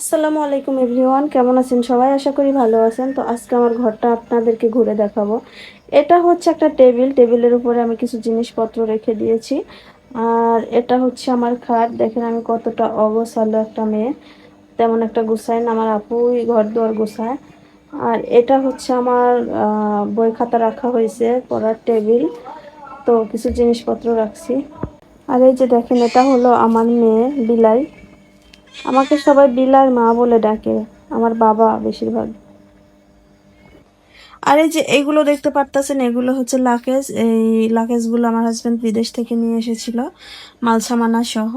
আসসালামু আলাইকুম এভরিওয়ান, কেমন আছেন সবাই? আশা করি ভালো আছেন। তো আজকে আমার ঘরটা আপনাদেরকে ঘুরে দেখাবো। এটা হচ্ছে একটা টেবিল। টেবিলের উপরে আমি কিছু জিনিসপত্র রেখে দিয়েছি। আর এটা হচ্ছে আমার খাট। দেখেন আমি কতটা অগোছালো একটা মেয়ে। তেমন একটা গুছাই না, আমার আপুই ঘর দুয়ার গুছায়। আর এটা হচ্ছে আমার বই খাতা রাখা হয়েছে পড়ার টেবিল। তো কিছু জিনিসপত্র রাখছি। আর এই যে দেখেন, এটা হলো আমার মেয়ে বিলাই। আমাকে সবাই বিলার মা বলে ডাকে, আমার বাবা বেশিরভাগ। আর এই যে এইগুলো দেখতে পারতেছেন, এগুলো হচ্ছে লাকেজ, এই লাকেজগুলো আমার হাজব্যান্ড বিদেশ থেকে নিয়ে এসেছিল মাল সামানা সহ।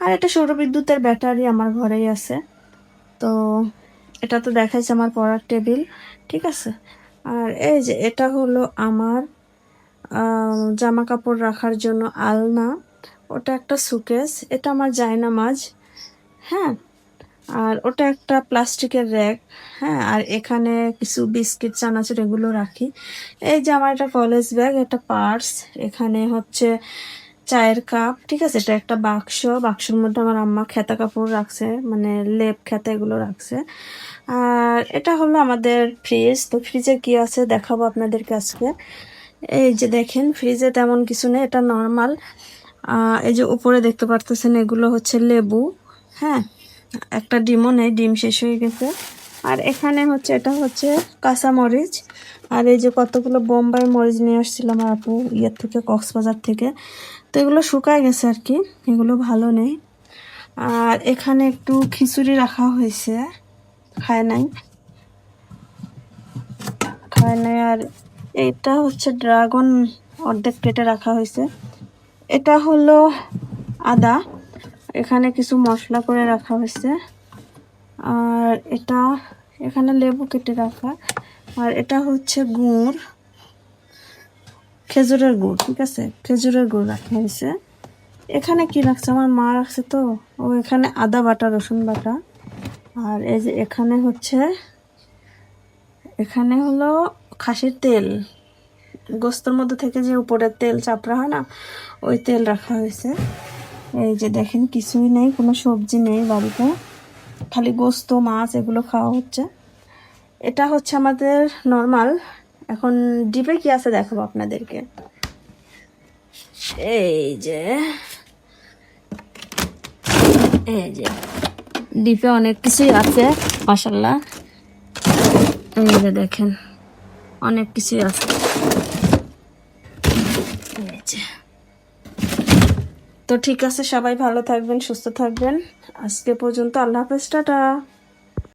আর এটা সৌরবিদ্যুতের ব্যাটারি আমার ঘরেই আছে। তো এটা তো দেখাইছে আমার পড়ার টেবিল, ঠিক আছে? আর এই যে এটা হলো আমার জামা কাপড় রাখার জন্য আলনা। ওটা একটা সুকেস এটা আমার জায়নামাজ। হ্যাঁ? আর ওটা একটা প্লাস্টিকের র্যাক হ্যাঁ? আর এখানে কিছু বিস্কিট, চানাচুর এগুলো রাখি। এই যে আমার একটা কলেজ ব্যাগ একটা পার্স এখানে হচ্ছে চায়ের কাপ ঠিক আছে? এটা একটা বাক্স, বাক্সের মধ্যে আমার আম্মা খেতা কাপড় রাখছে মানে লেপ খেতা এগুলো রাখছে। আর এটা হলো আমাদের ফ্রিজ তো ফ্রিজে কি আছে দেখাবো আপনাদেরকে আজকে। এই যে দেখেন ফ্রিজে তেমন কিছু নেই, এটা নর্মাল এই যে উপরে দেখতে পারতেছেন এগুলো হচ্ছে লেবু। হ্যাঁ একটা ডিমও নেই, ডিম শেষ হয়ে গেছে। আর এখানে হচ্ছে, এটা হচ্ছে কাঁচা মরিচ। আর এই যে কতগুলো বোম্বাই মরিচ নিয়ে আসছিলাম আপু, ইয়ের থেকে, কক্সবাজার থেকে। তো এগুলো শুকায় গেছে আর কি, এগুলো ভালো নেই। আর এখানে একটু খিচুড়ি রাখা হয়েছে, খায় নাই। খায় নাই, আর এটা হচ্ছে ড্রাগন অর্ধেক কেটে রাখা হয়েছে। এটা হলো আদা। এখানে কিছু মশলা করে রাখা হয়েছে। আর এটা, এখানে লেবু কেটে রাখা। আর এটা হচ্ছে গুড়, খেজুরের গুড়, ঠিক আছে? খেজুরের গুড় রাখা হয়েছে। এখানে কি রাখছে? আমার মা রাখছে তো। ও এখানে আদা বাটা, রসুন বাটা। আর এই যে এখানে হচ্ছে, এখানে হলো খাসির তেল। গোস্তর মধ্যে থেকে যে উপরের তেল চাপড়া হয় না, ওই তেল রাখা হয়েছে। এই যে দেখেন, কিছুই নেই, কোনো সবজি নেই বাড়িতে। খালি গোস্ত, মাছ এগুলো খাওয়া হচ্ছে। এটা হচ্ছে আমাদের নর্মাল এখন ডিপে কি আছে দেখাবো আপনাদেরকে। এই যে এই যে, ডিপে অনেক কিছুই আছে মাসাল্লাহ এই যে দেখেন, অনেক কিছুই আছে এই যে তো ঠিক আছে সবাই ভালো থাকবেন সুস্থ থাকবেন। আজকে পর্যন্ত আল্লাহ হাফেজ টাটা।